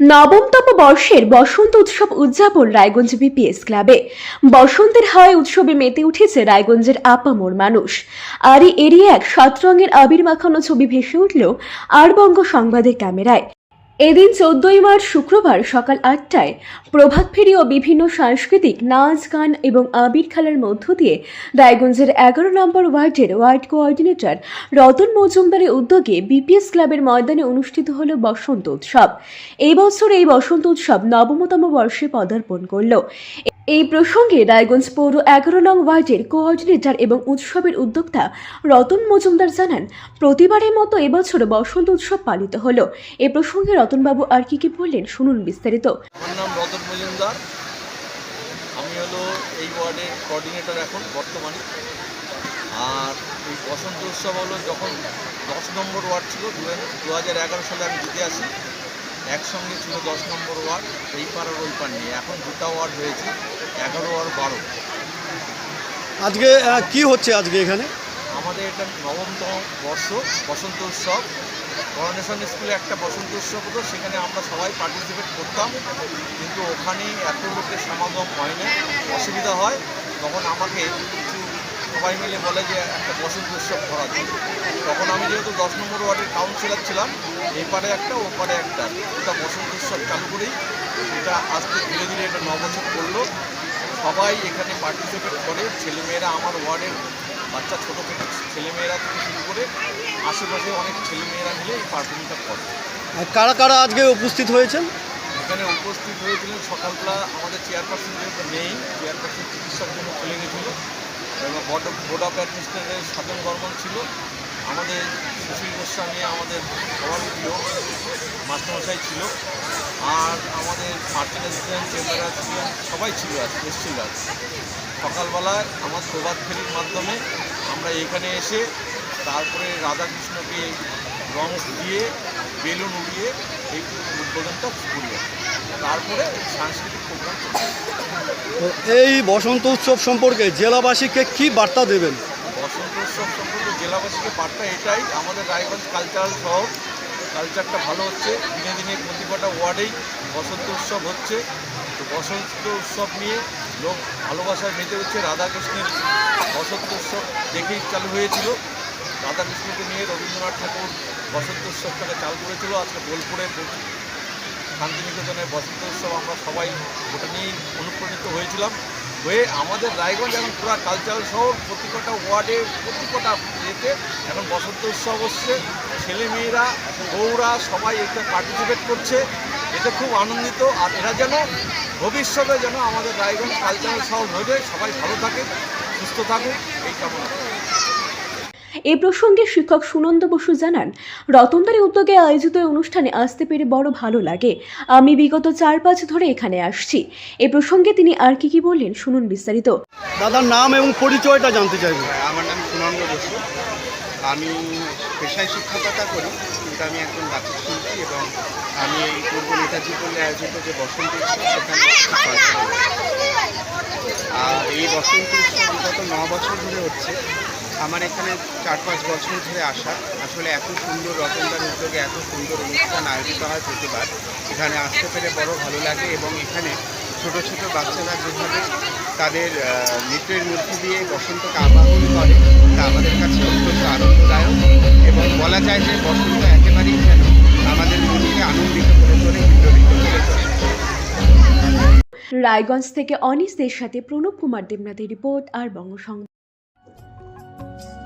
নবমতম বর্ষের বসন্ত উৎসব উদযাপন রায়গঞ্জ বিপিএস ক্লাবে। বসন্তের হাওয়ায় উৎসবে মেতে উঠেছে রায়গঞ্জের আপামোর মানুষ। আর এরই এক সাত রঙের আবির মাখানো ছবি ভেসে উঠল আর বঙ্গ সংবাদের ক্যামেরায়। এদিন চোদ্দই মার্চ শুক্রবার সকাল আটটায় প্রভাত ফেরি ও বিভিন্ন সাংস্কৃতিক নাচ, গান এবং আবির খেলার মধ্য দিয়ে রায়গঞ্জের এগারো নম্বর ওয়ার্ডের ওয়ার্ড কোঅর্ডিনেটর রতন মজুমদারের উদ্যোগে বিপিএস ক্লাবের ময়দানে অনুষ্ঠিত হল বসন্ত উৎসব। এবছর বছর এই বসন্ত উৎসব নবমতম বর্ষে পদার্পণ করল। এই প্রসঙ্গে রায়গঞ্জ পৌর এগারো নং ওয়ার্ডের কোঅর্ডিনেটর এবং উৎসবের উদ্যোক্তা রতন মজুমদার জানান, প্রতিবারের মতো এবছর বসন্ত উৎসব পালিত হলো। এ প্রসঙ্গে রতনবাবু আর কি কি বললেন শুনুন বিস্তারিত। নাম রতন মজুমদার। আমি হলো এই কোঅর্ডিনেটর এখন বর্তমানে। আর এই বসন্ত উৎসব হলো যখন দশ নম্বর ওয়ার্ড ছিল দু হাজার এগারো সালে আমি জিতে আসি। একসঙ্গে ছিল দশ নম্বর ওয়ার্ড এই পার আর ওই পার নিয়ে। এখন দুটা ওয়ার্ড হয়েছে এগারো আর বারো। আজকে কি হচ্ছে আজকে এখানে? আমাদের এটা নবমতম বর্ষ বসন্ত উৎসব। করোনেশন স্কুলে একটা বসন্ত উৎসব হতো সেখানে আমরা সবাই পার্টিসিপেট করতাম। কিন্তু ওখানে এত লোকের সমাগম হয় না অসুবিধা হয়। তখন আমাকে কিছু সবাই মিলে বলে যে একটা বসন্ত উৎসব করা যায় তখন আমি যেহেতু দশ নম্বর ওয়ার্ডের কাউন্সিলর ছিলাম এপারে একটা ওপারে একটা। ওটা বসন্ত উৎসব চালু করেই এটা আজকে ধীরে ধীরে এটা ন বছর করল। সবাই এখানে পার্টিসিপেট করে ছেলেমেয়েরা আমার ওয়ার্ডের বাচ্চা ছোটো ছোটো ছেলেমেয়েরা থেকে শুরু করে আশেপাশে অনেক ছেলেমেয়েরা মিলে এই পারফর্মটা করে। আর কারা কারা আজকে উপস্থিত হয়েছেন? এখানে উপস্থিত হয়েছিলেন সকালবেলা আমাদের চেয়ারপারসন যেহেতু নেই চেয়ারপারসন চিকিৎসার জন্য চলে গেছিল। এবং বোর্ড অফ বোর্ড অফ অ্যাডমিনিস্ট্রেটরের সাধন বর্মন ছিল। আমাদের সুশীল গোস্বামী, আমাদের প্রিয় মাস্টারমশাই ছিল। আর আমাদের মার্চেন্ট অ্যাসিস্ট্যান্ট চেম্বারার ছিলেন সবাই ছিল আজ, এসেছিল আজ। সকালবেলায় আমার প্রভাত ফেরির মাধ্যমে আমরা এখানে এসে তারপরে রাধাকৃষ্ণকে রং দিয়ে বেলুন উড়িয়ে এই উদ্বোধনটা করি তারপরে সাংস্কৃতিক প্রোগ্রাম এই বসন্ত উৎসব সম্পর্কে জেলাবাসীকে কি বার্তা দেবেন? বসন্ত উৎসব সম্পর্কে জেলাবাসীকে বার্তা এটাই আমাদের রায়গঞ্জ কালচারাল শহর কালচারটা ভালো হচ্ছে দিনে দিনে প্রতি কটা ওয়ার্ডেই বসন্ত উৎসব হচ্ছে। তো বসন্ত উৎসব নিয়ে লোক ভালোবাসায় মেতে হচ্ছে রাধাকৃষ্ণের বসন্ত উৎসব দেখেই চালু হয়েছিল। রাধাকৃষ্ণকে নিয়ে রবীন্দ্রনাথ ঠাকুর বসন্ত উৎসবটাকে চালু করেছিল। আজকে বোলপুরে শান্তিনিকেতনের বসন্ত উৎসব আমরা সবাই ওটা নিয়েই অনুপ্রাণিত হয়েছিলাম। হয়ে আমাদের রায়গঞ্জ এখন পুরো কালচারাল শহর প্রতি কটা ওয়ার্ডে প্রতি কটা ইয়েতে এখন বসন্ত উৎসব হচ্ছে। ছেলেমেয়েরা, বউরা সবাই এটা পার্টিসিপেট করছে। এতে খুব আনন্দিত। আর এরা যেন ভবিষ্যতে যেন আমাদের রায়গঞ্জ কালচারাল শহর হয়ে সবাই ভালো থাকে, সুস্থ থাকুক, এই কামনা। এ প্রসঙ্গে শিক্ষক সুনন্দ বসু জানান রতনদারের উদ্যোগে আয়োজিত অনুষ্ঠানে আসতে পেরে বড় ভালো লাগে। আমি বিগত চার পাঁচ ধরে এখানে আসছি। এ প্রসঙ্গে তিনি আর কি কি বললেন শুনুন বিস্তারিত। দাদার নাম এবং পরিচয়টা জানতে চাইব। আমার নাম সুনন্দ বসু। আমি পেশায় শিক্ষকতা করি কিন্তু আমি একজন বাচ্চা শিল্পী এবং আমি এই পূর্ব নেতাজি পল্লী আয়োজিত যে বসন্ত উৎসব সেখানে আর এই বসন্ত উৎসব বিগত ন বছর ধরে হচ্ছে। আমার এখানে চার পাঁচ বছর ধরে আসা। আসলে এত সুন্দর রতনদার উদ্যোগে এত সুন্দর অনুষ্ঠান আয়োজিত হয় প্রতিবার। এখানে আসতে পেরে বড় ভালো লাগে এবং এখানে ছোট ছোট বাচ্চারা যেভাবে তাদের নৃত্যের মধ্যে দিয়ে বসন্তকে আবাহন করে তা আমাদের কাছে অত্যন্ত আনন্দদায়ক। এবং বলা যায় যে বসন্ত একেবারেই যেন আমাদের মনকে আনন্দিত করে তোলে বিপ্লবিত করে তোলে। রায়গঞ্জ থেকে অনিসদের সাথে প্রণব কুমার দেবনাথের রিপোর্ট আর বঙ্গসংবাদ।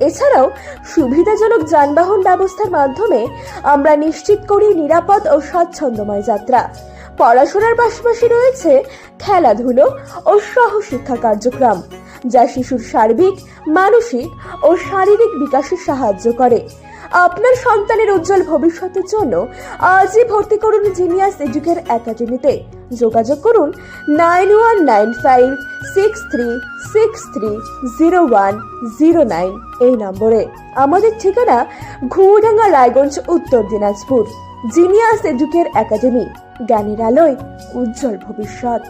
এছাড়াও সুবিধাজনক যানবাহন ব্যবস্থার মাধ্যমে আমরা নিশ্চিত করি নিরাপদ ও স্বাচ্ছন্দ্যময় যাত্রা। পড়াশোনার পাশাপাশি রয়েছে খেলাধুলো ও সহশিক্ষা কার্যক্রম, যা শিশুর সার্বিক, মানসিক ও শারীরিক বিকাশে সাহায্য করে। আপনার সন্তানের উজ্জ্বল ভবিষ্যতের জন্য আজই ভর্তি করুন জিনিয়াস এডুকের একাডেমিতে। যোগাযোগ করুন nine one nine five six three six three zero one zero nine এই নম্বরে। আমাদের ঠিকানা ঘুডাঙ্গা রায়গঞ্জ, উত্তর দিনাজপুর। জিনিয়াস এডুকের একাডেমি, জ্ঞানের আলোয় উজ্জ্বল ভবিষ্যৎ।